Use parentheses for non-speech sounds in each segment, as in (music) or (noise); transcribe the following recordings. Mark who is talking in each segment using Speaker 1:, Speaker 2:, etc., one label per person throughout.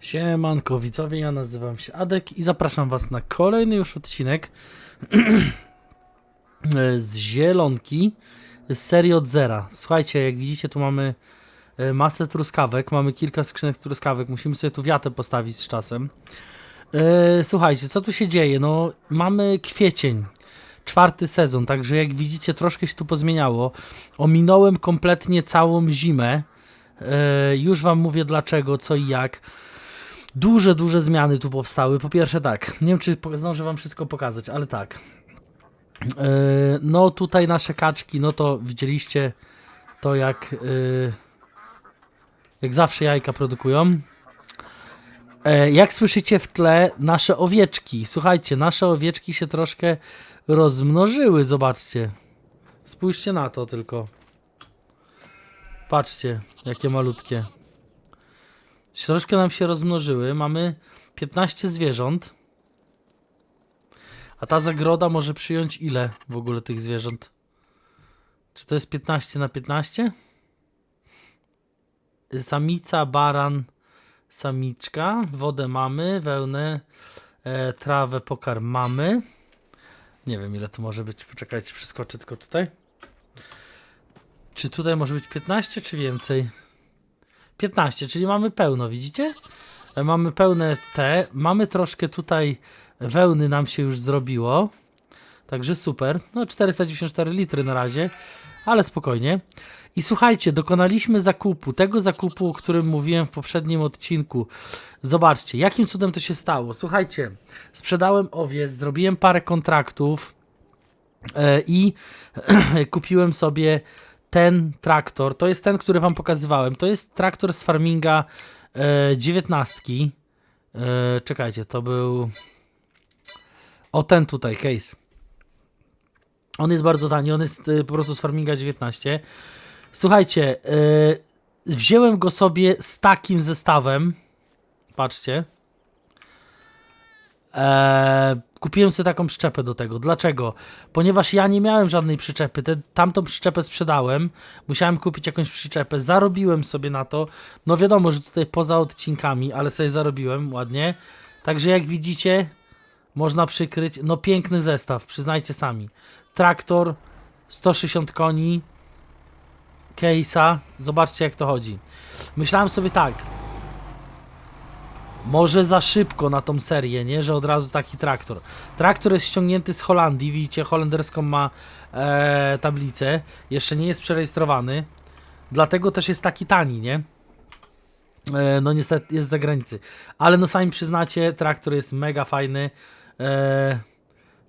Speaker 1: Siemanko widzowie, ja nazywam się Adek i zapraszam was na kolejny już odcinek (clears throat) z Zielonki z serii od zera. Słuchajcie, jak widzicie tu mamy e, masę truskawek, mamy kilka skrzynek truskawek, musimy sobie tu wiatę postawić z czasem. E, Słuchajcie, co tu się dzieje? No, mamy kwiecień, czwarty sezon, także jak widzicie troszkę się tu pozmieniało. Ominąłem kompletnie całą zimę. E, Już wam mówię dlaczego, co i jak. Duże, duże zmiany tu powstały. Po pierwsze tak, nie wiem czy zdążę wam wszystko pokazać, ale tak. Yy, no tutaj nasze kaczki, no to widzieliście to jak yy, jak zawsze jajka produkują. E, jak słyszycie w tle nasze owieczki. Słuchajcie, nasze owieczki się troszkę rozmnożyły, zobaczcie. Spójrzcie na to tylko. Patrzcie, jakie malutkie. Troszkę nam się rozmnożyły. Mamy 15 zwierząt. A ta zagroda może przyjąć ile w ogóle tych zwierząt? Czy to jest 15 na 15? Samica, baran, samiczka. Wodę mamy, wełnę, e, trawę, pokarm mamy. Nie wiem ile to może być. Poczekajcie, przeskoczę tylko tutaj. Czy tutaj może być 15 czy więcej? 15, czyli mamy pełno, widzicie? E, Mamy pełne te, mamy troszkę tutaj wełny nam się już zrobiło. Także super. No 494 litry na razie, ale spokojnie. I słuchajcie, dokonaliśmy zakupu, tego zakupu, o którym mówiłem w poprzednim odcinku. Zobaczcie, jakim cudem to się stało. Słuchajcie, sprzedałem owiec, zrobiłem parę kontraktów e, i (clears throat) kupiłem sobie ten traktor. To jest ten, który wam pokazywałem. To jest traktor z farminga e, 19. E, czekajcie, to był. O ten tutaj, case. On jest bardzo tani, on jest e, po prostu z farminga 19. Słuchajcie, e, wziąłem go sobie z takim zestawem. Patrzcie. Eee, kupiłem sobie taką przyczepę do tego. Dlaczego? Ponieważ ja nie miałem żadnej przyczepy. Te, tamtą przyczepę sprzedałem. Musiałem kupić jakąś przyczepę. Zarobiłem sobie na to. No wiadomo, że tutaj poza odcinkami, ale sobie zarobiłem ładnie. Także jak widzicie, można przykryć. No piękny zestaw, przyznajcie sami. Traktor, 160 koni, case'a. Zobaczcie jak to chodzi. Myślałem sobie tak. Może za szybko na tą serię, nie? Że od razu taki traktor. Traktor jest ściągnięty z Holandii, widzicie, holenderską ma e, tablicę. Jeszcze nie jest przerejestrowany. Dlatego też jest taki tani, nie? E, no niestety jest z zagranicy. Ale no sami przyznacie, traktor jest mega fajny. E,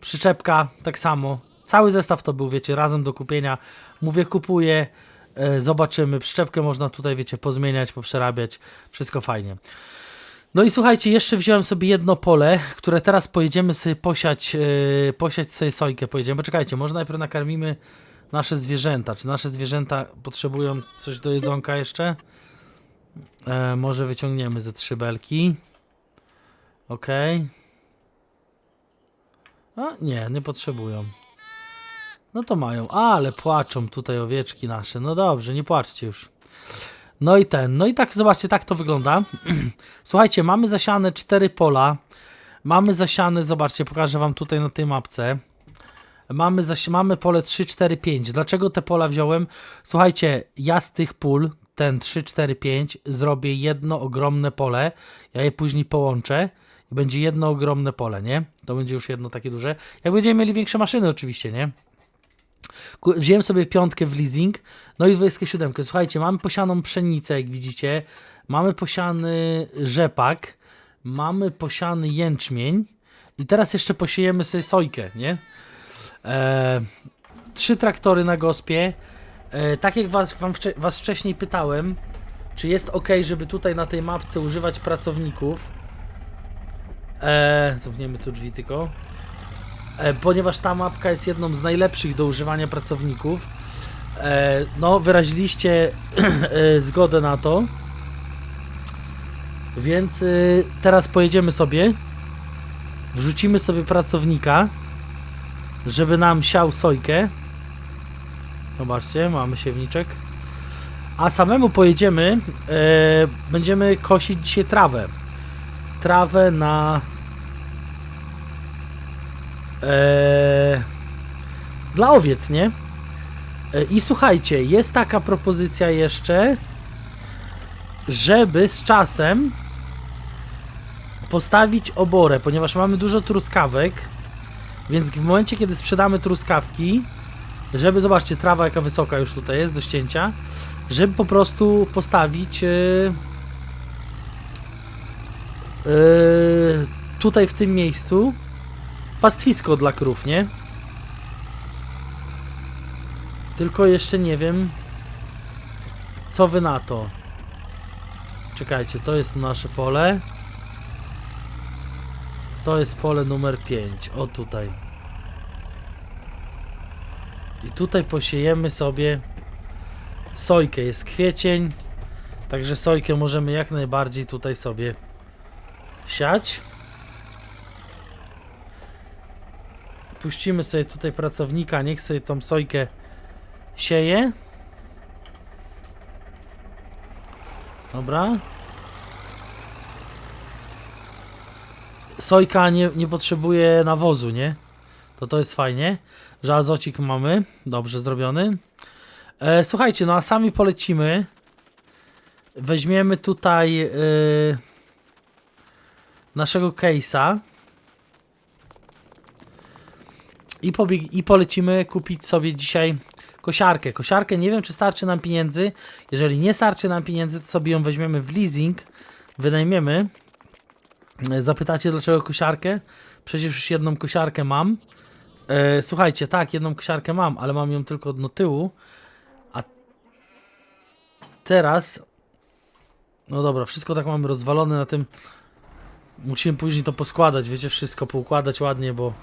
Speaker 1: przyczepka tak samo. Cały zestaw to był, wiecie, razem do kupienia. Mówię, kupuję. E, zobaczymy. Przyczepkę można tutaj, wiecie, pozmieniać, poprzerabiać. Wszystko fajnie. No i słuchajcie, jeszcze wziąłem sobie jedno pole, które teraz pojedziemy sobie posiać, yy, posiać sobie sojkę. Pojedziemy. Poczekajcie, może najpierw nakarmimy nasze zwierzęta. Czy nasze zwierzęta potrzebują coś do jedzonka jeszcze? E, może wyciągniemy ze trzy belki. Okej. A, nie, nie potrzebują. No to mają. A, ale płaczą tutaj owieczki nasze. No dobrze, nie płaczcie już. No i ten, no i tak, zobaczcie, tak to wygląda. (clears throat) Słuchajcie, mamy zasiane cztery pola. Mamy zasiane, zobaczcie, pokażę wam tutaj na tej mapce. Mamy, mamy pole 3, 4, 5. Dlaczego te pola wziąłem? Słuchajcie, ja z tych pól, ten 3, 4, 5, zrobię jedno ogromne pole. Ja je później połączę i będzie jedno ogromne pole, nie? To będzie już jedno takie duże. Jak będziemy mieli większe maszyny oczywiście, nie? Wziąłem sobie piątkę w leasing, no i 27. Słuchajcie, mamy posianą pszenicę, jak widzicie. Mamy posiany rzepak. Mamy posiany jęczmień. I teraz jeszcze posiejemy sobie sojkę, nie? E, trzy traktory na gospie. E, tak jak was, wam wcze- was wcześniej pytałem, czy jest ok, żeby tutaj na tej mapce używać pracowników. E, zamkniemy tu drzwi tylko ponieważ ta mapka jest jedną z najlepszych do używania pracowników. E, no, wyraziliście (clears throat) e, zgodę na to. Więc e, teraz pojedziemy sobie. Wrzucimy sobie pracownika, żeby nam siał sojkę. Zobaczcie, mamy siewniczek. A samemu pojedziemy, e, będziemy kosić dzisiaj trawę. trawę na e, dla owiec, nie? E, I słuchajcie, jest taka propozycja jeszcze, żeby z czasem postawić oborę, ponieważ mamy dużo truskawek, więc w momencie, kiedy sprzedamy truskawki, żeby, zobaczcie, trawa jaka wysoka już tutaj jest do ścięcia, żeby po prostu postawić yy, yy, tutaj w tym miejscu pastwisko dla krów, nie? Tylko jeszcze nie wiem, co wy na to. Czekajcie, to jest nasze pole. To jest pole numer 5. O tutaj. I tutaj posiejemy sobie sojkę. Jest kwiecień. Także sojkę możemy jak najbardziej tutaj sobie siać. Puścimy sobie tutaj pracownika, niech sobie tą sojkę sieje. Dobra. Sojka nie, nie potrzebuje nawozu, nie? To to jest fajnie, że azocik mamy. Dobrze zrobiony. E, słuchajcie, no a sami polecimy. Weźmiemy tutaj e, naszego case'a. I, pobieg- I polecimy kupić sobie dzisiaj kosiarkę. Kosiarkę nie wiem, czy starczy nam pieniędzy. Jeżeli nie starczy nam pieniędzy, to sobie ją weźmiemy w leasing, wynajmiemy. Zapytacie, dlaczego kosiarkę? Przecież już jedną kosiarkę mam. E, słuchajcie, tak, jedną kosiarkę mam, ale mam ją tylko do tyłu. A teraz. No dobra, wszystko tak mamy rozwalone na tym. Musimy później to poskładać, wiecie, wszystko poukładać ładnie, bo.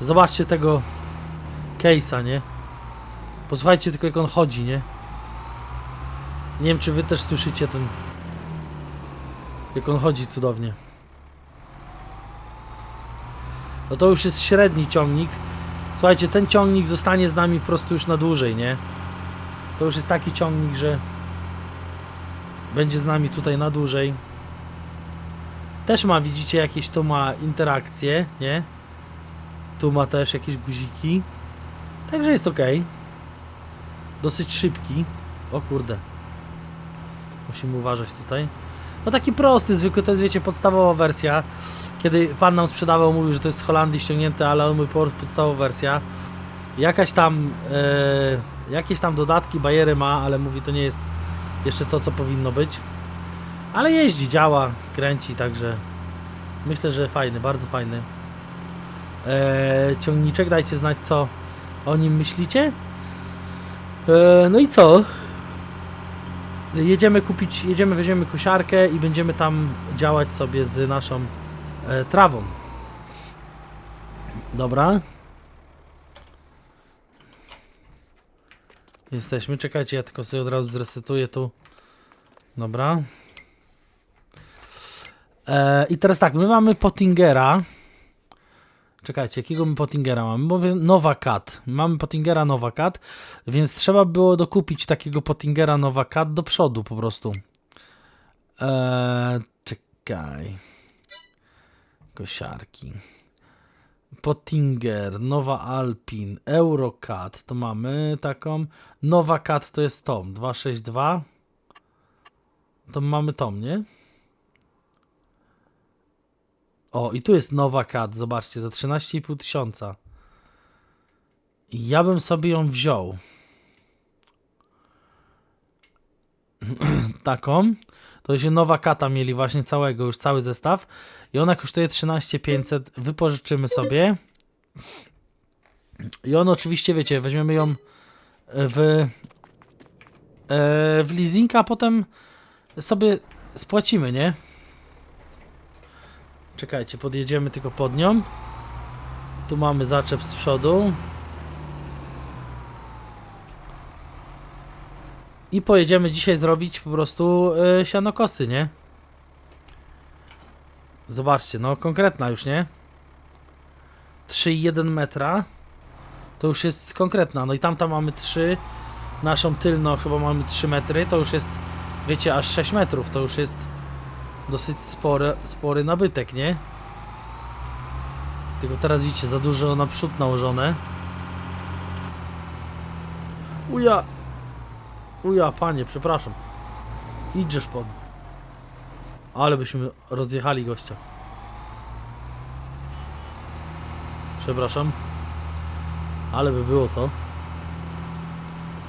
Speaker 1: Zobaczcie tego case'a, nie? Posłuchajcie tylko jak on chodzi, nie? Nie wiem czy wy też słyszycie ten... Jak on chodzi cudownie. No to już jest średni ciągnik. Słuchajcie, ten ciągnik zostanie z nami po prostu już na dłużej, nie? To już jest taki ciągnik, że... Będzie z nami tutaj na dłużej. Też ma, widzicie, jakieś tu ma interakcje, nie? Tu ma też jakieś guziki. Także jest ok. Dosyć szybki. O kurde. Musimy uważać tutaj. No taki prosty, zwykły, to jest wiecie podstawowa wersja. Kiedy pan nam sprzedawał, mówił, że to jest z Holandii ściągnięte, ale on prostu podstawowa wersja. Jakaś tam, e, jakieś tam dodatki, bajery ma, ale mówi to nie jest jeszcze to, co powinno być. Ale jeździ, działa, kręci, także myślę, że fajny, bardzo fajny. E, ciągniczek, dajcie znać, co o nim myślicie. E, no i co? Jedziemy kupić, jedziemy, weźmiemy kosiarkę i będziemy tam działać sobie z naszą e, trawą. Dobra. Jesteśmy, czekajcie, ja tylko sobie od razu zresetuję tu. Dobra. E, I teraz tak, my mamy Pottingera. Czekajcie, jakiego my Pottingera mamy? Mówię Nova Cat. Mamy Pottingera Nova Cat, więc trzeba było dokupić takiego Pottingera Nova Cat do przodu po prostu. Eee, czekaj. Kosiarki. Pottinger, Nowa Alpin, Eurocat, to mamy taką. Nowa Cat to jest tom, 262. To mamy tom, nie? O, i tu jest nowa kat, zobaczcie, za 13,5 tysiąca. Ja bym sobie ją wziął. (clears throat) Taką. To się nowa kata mieli właśnie całego, już cały zestaw. I ona kosztuje 13,500. Wypożyczymy sobie. I on oczywiście, wiecie, weźmiemy ją w, e, w leasing, a potem sobie spłacimy, nie? Czekajcie, podjedziemy tylko pod nią. Tu mamy zaczep z przodu. I pojedziemy dzisiaj zrobić po prostu yy, sianokosy, nie? Zobaczcie, no konkretna już, nie? 3,1 metra. To już jest konkretna. No i tamta mamy 3. Naszą tylną chyba mamy 3 metry. To już jest, wiecie, aż 6 metrów. To już jest dosyć spory, spory nabytek, nie? Tylko teraz widzicie, za dużo naprzód nałożone. Uja! Uja, panie, przepraszam. Idziesz pod. Ale byśmy rozjechali gościa. Przepraszam. Ale by było co?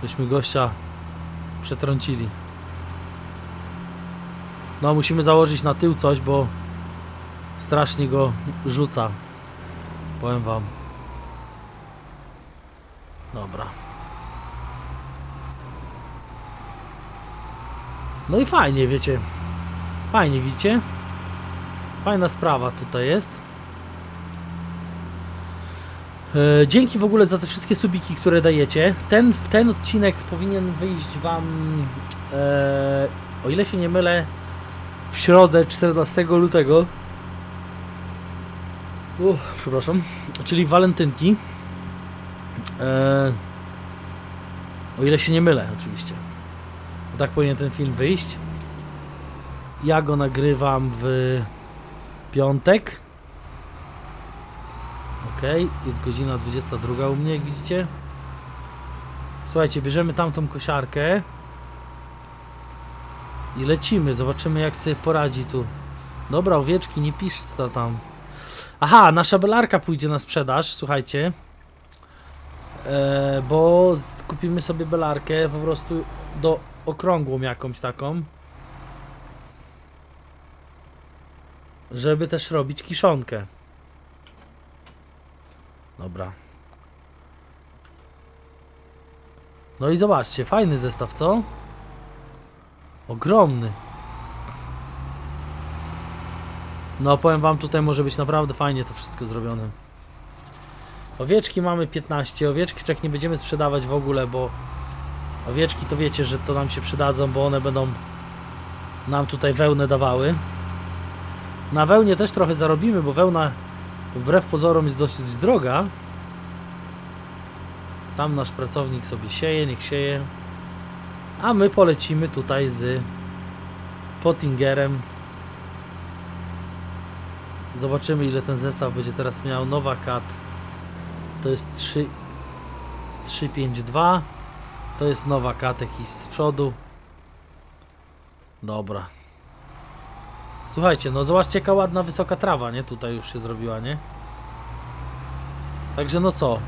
Speaker 1: Byśmy gościa przetrącili. No, musimy założyć na tył coś, bo strasznie go rzuca. Powiem wam. Dobra. No i fajnie, wiecie. Fajnie, widzicie? Fajna sprawa tutaj jest. E, Dzięki w ogóle za te wszystkie subiki, które dajecie. Ten, ten odcinek powinien wyjść wam, e, o ile się nie mylę, w środę 14 lutego. Przepraszam. Czyli walentynki. E, o ile się nie mylę, oczywiście. Tak powinien ten film wyjść. Ja go nagrywam w piątek. Ok, jest godzina 22 u mnie, jak widzicie. Słuchajcie, bierzemy tamtą kosiarkę i lecimy. Zobaczymy, jak sobie poradzi tu. Dobra, owieczki, nie pisz co tam. Aha, nasza belarka pójdzie na sprzedaż, słuchajcie. E, bo kupimy sobie belarkę po prostu do okrągłą jakąś taką. Żeby też robić kiszonkę. Dobra. No i zobaczcie, fajny zestaw, co? Ogromny. No powiem wam, tutaj może być naprawdę fajnie to wszystko zrobione. Owieczki mamy 15, owieczki czek nie będziemy sprzedawać w ogóle, bo owieczki to wiecie, że to nam się przydadzą, bo one będą nam tutaj wełnę dawały. Na wełnie też trochę zarobimy, bo wełna wbrew pozorom jest dosyć droga. Tam nasz pracownik sobie sieje, niech sieje. A my polecimy tutaj z Pottingerem. Zobaczymy ile ten zestaw będzie teraz miał. Nowa Cat to jest 3 352 to jest nowa Cat jakiś z przodu. Dobra. Słuchajcie, no zobaczcie jaka ładna wysoka trawa, nie? Tutaj już się zrobiła, nie? Także no co?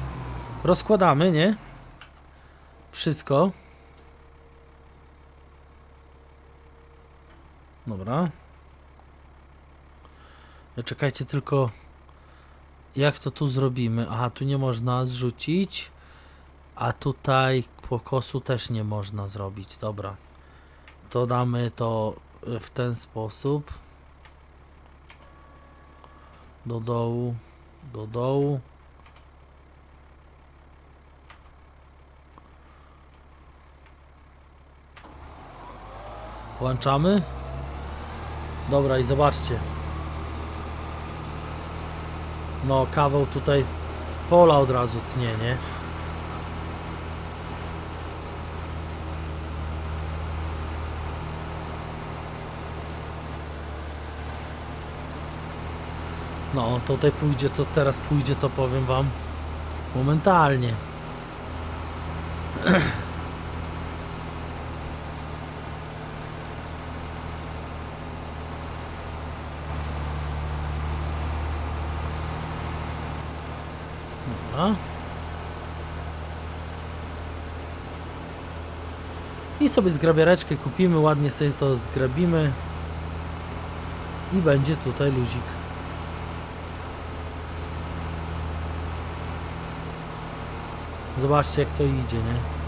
Speaker 1: Rozkładamy, nie? Wszystko. Dobra. E, Czekajcie tylko. Jak to tu zrobimy? Aha, tu nie można zrzucić. A tutaj pokosu też nie można zrobić. Dobra. To damy to e, w ten sposób. Do dołu. Do dołu. Włączamy. Dobra i zobaczcie. No, kawał tutaj pola od razu tnie, nie? No, tutaj pójdzie to, teraz pójdzie to, powiem wam, momentalnie. (clears throat) I sobie zgrabiareczkę kupimy, ładnie sobie to zgrabimy. I będzie tutaj luzik. Zobaczcie jak to idzie, nie?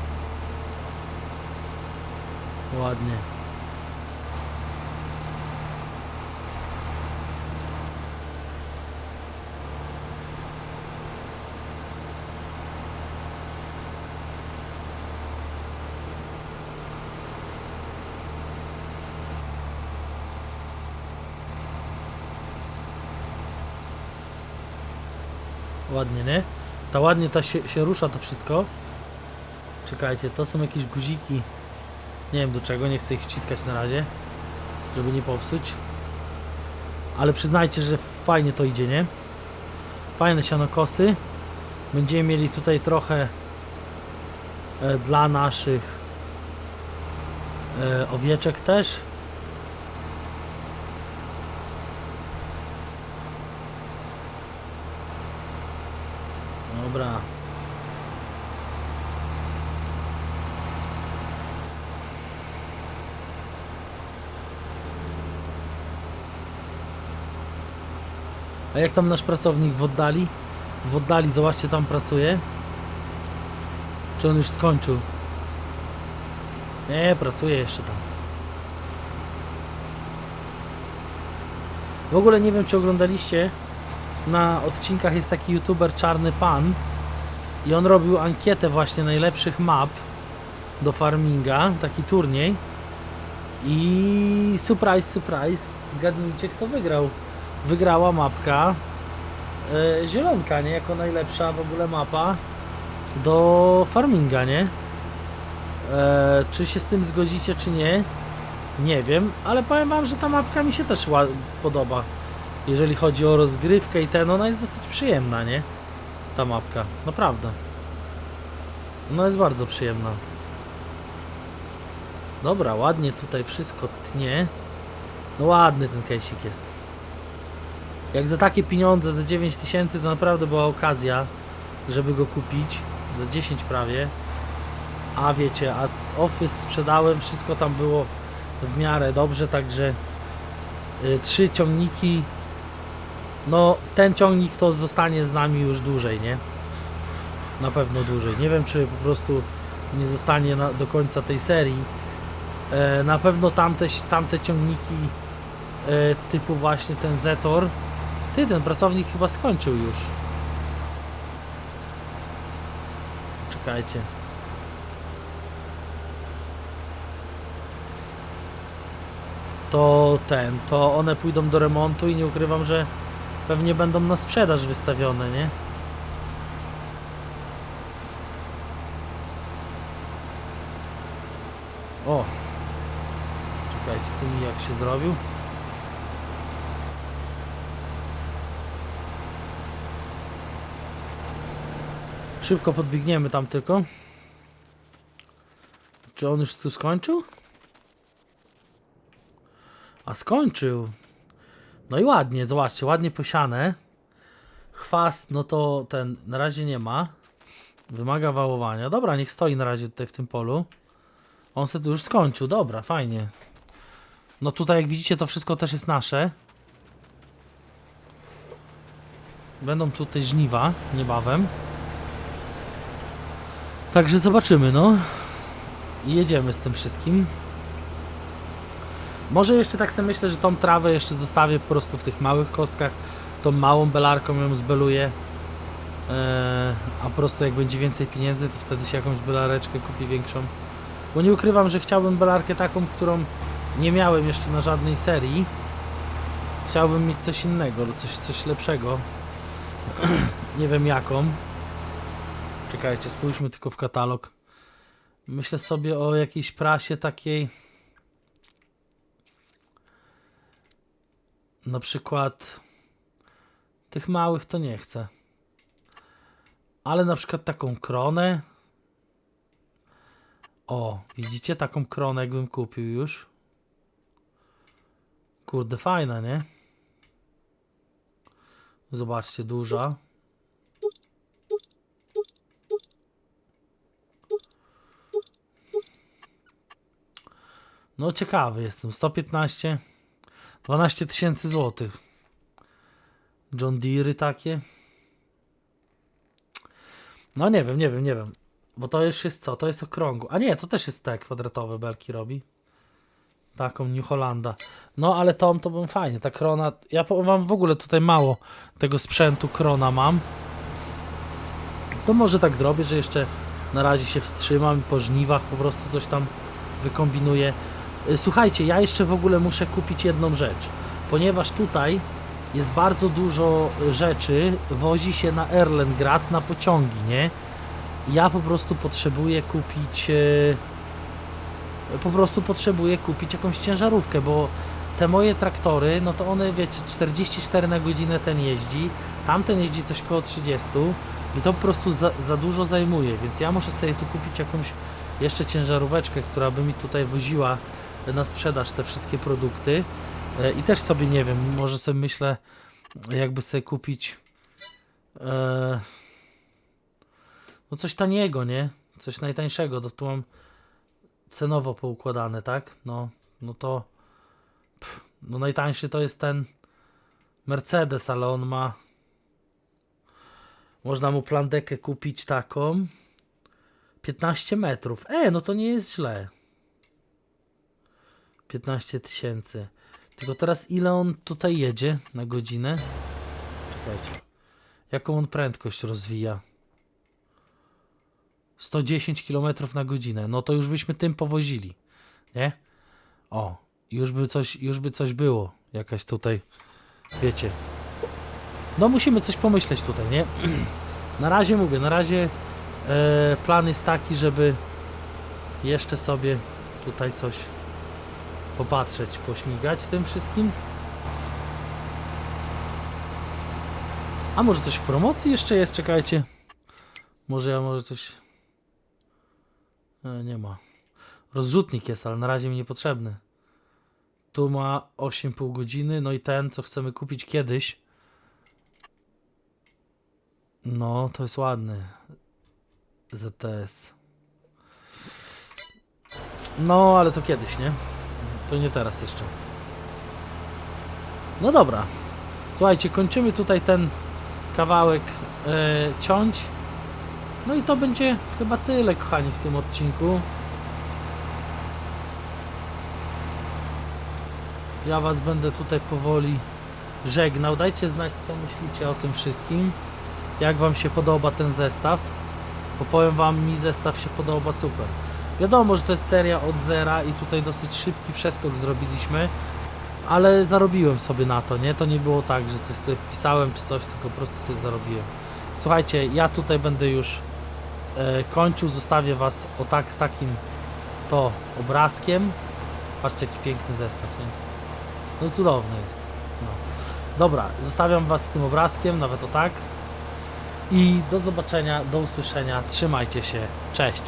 Speaker 1: Ładnie, nie? Ta ładnie ta się, się rusza to wszystko. Czekajcie, to są jakieś guziki. Nie wiem do czego, nie chcę ich wciskać na razie, żeby nie popsuć. Ale przyznajcie, że fajnie to idzie, nie? Fajne sianokosy. Będziemy mieli tutaj trochę e, dla naszych e, owieczek też. Dobra. A jak tam nasz pracownik w oddali? W oddali, zobaczcie, tam pracuje. Czy on już skończył? Nie, pracuje jeszcze tam. W ogóle nie wiem, czy oglądaliście. Na odcinkach jest taki youtuber Czarny Pan. I on robił ankietę właśnie najlepszych map do farminga. Taki turniej. I surprise, surprise. Zgadnijcie, kto wygrał. Wygrała mapka e, Zielonka, nie? Jako najlepsza w ogóle mapa do farminga, nie? E, czy się z tym zgodzicie, czy nie? Nie wiem, ale powiem wam, że ta mapka mi się też podoba. Jeżeli chodzi o rozgrywkę i ten, ona jest dosyć przyjemna, nie? Ta mapka, naprawdę. Ona jest bardzo przyjemna. Dobra, ładnie tutaj wszystko tnie. No ładny ten kejsik jest. Jak za takie pieniądze, za 9 tysięcy, to naprawdę była okazja, żeby go kupić. Za 10 prawie. A wiecie, a Office sprzedałem, wszystko tam było w miarę dobrze, także y, trzy ciągniki. No, ten ciągnik to zostanie z nami już dłużej, nie? Na pewno dłużej. Nie wiem, czy po prostu nie zostanie na, do końca tej serii. E, na pewno tamte, tamte ciągniki e, typu właśnie ten Zetor. Ty, ten pracownik chyba skończył już. Czekajcie. To ten, to one pójdą do remontu i nie ukrywam, że pewnie będą na sprzedaż wystawione, nie? O! Czekajcie, tu mi jak się zrobił. Szybko podbiegniemy tam tylko. Czy on już tu skończył? A skończył. No i ładnie, zobaczcie, ładnie posiane. Chwast, no to ten na razie nie ma. Wymaga wałowania. Dobra, niech stoi na razie tutaj w tym polu. On sobie tu już skończył, dobra, fajnie. No tutaj jak widzicie to wszystko też jest nasze. Będą tutaj żniwa niebawem. Także zobaczymy, no. Jedziemy z tym wszystkim. Może jeszcze tak sobie myślę, że tą trawę jeszcze zostawię po prostu w tych małych kostkach. Tą małą belarką ją zbeluję. Eee, a po prostu jak będzie więcej pieniędzy, to wtedy się jakąś belareczkę kupi większą. Bo nie ukrywam, że chciałbym belarkę taką, którą nie miałem jeszcze na żadnej serii. Chciałbym mieć coś innego, coś, coś lepszego. (clears throat) nie wiem jaką. Czekajcie, spójrzmy tylko w katalog. Myślę sobie o jakiejś prasie takiej. Na przykład tych małych to nie chcę. Ale na przykład taką kronę. O, widzicie taką kronę, jakbym kupił już. Kurde, fajna, nie? Zobaczcie, duża. No ciekawy jestem. 115. 12 tysięcy złotych. John Deere takie. No nie wiem, nie wiem, nie wiem. Bo to już jest co? To jest okrągło. A nie, to też jest te kwadratowe belki robi. Taką New Hollanda. No ale tą to bym fajnie. Ta krona. Ja powiem wam w ogóle tutaj mało tego sprzętu krona mam. To może tak zrobię, że jeszcze na razie się wstrzymam i po żniwach po prostu coś tam wykombinuję. Y, Słuchajcie, ja jeszcze w ogóle muszę kupić jedną rzecz, ponieważ tutaj jest bardzo dużo y, rzeczy, wozi się na Erlengrad na pociągi, nie? Ja po prostu potrzebuję kupić, y, po prostu potrzebuję kupić jakąś ciężarówkę, bo te moje traktory, no to one, wiecie, 44 na godzinę ten jeździ, tamten jeździ coś koło 30 i to po prostu za, za dużo zajmuje, więc ja muszę sobie tu kupić jakąś jeszcze ciężaróweczkę, która by mi tutaj woziła na sprzedaż te wszystkie produkty. E, I też sobie nie wiem, może sobie myślę, jakby sobie kupić e, no coś taniego, nie? Coś najtańszego, to tu mam cenowo poukładane, tak? No, no to pff, no najtańszy to jest ten Mercedes, ale on ma można mu plandekę kupić taką 15 metrów. E, no to nie jest źle. 15 tysięcy. Tylko teraz ile on tutaj jedzie na godzinę? Czekajcie. Jaką on prędkość rozwija? 110 km na godzinę. No to już byśmy tym powozili. Nie? O, już by coś, już by coś było. Jakaś tutaj, wiecie. No musimy coś pomyśleć tutaj, nie? (clears throat) Na razie mówię, na razie e, plan jest taki, żeby jeszcze sobie tutaj coś popatrzeć, pośmigać tym wszystkim. A może coś w promocji jeszcze jest? Czekajcie. Może ja może coś... E, nie ma. Rozrzutnik jest, ale na razie mi niepotrzebny. Tu ma 8,5 godziny, no i ten, co chcemy kupić kiedyś. No, to jest ładny. ZTS. No, ale to kiedyś, nie? To nie teraz jeszcze. No dobra. Słuchajcie, kończymy tutaj ten kawałek e, ciąć. No i to będzie chyba tyle, kochani, w tym odcinku. Ja was będę tutaj powoli żegnał. Dajcie znać, co myślicie o tym wszystkim. Jak wam się podoba ten zestaw. Bo powiem wam, mi zestaw się podoba super. Wiadomo, że to jest seria od zera i tutaj dosyć szybki przeskok zrobiliśmy, ale zarobiłem sobie na to, nie? To nie było tak, że coś sobie wpisałem czy coś, tylko po prostu sobie zarobiłem. Słuchajcie, ja tutaj będę już e, kończył, zostawię was o tak z takim to obrazkiem. Patrzcie jaki piękny zestaw, nie? No cudowny jest. No. Dobra, zostawiam was z tym obrazkiem, nawet o tak. I do zobaczenia, do usłyszenia. Trzymajcie się. Cześć.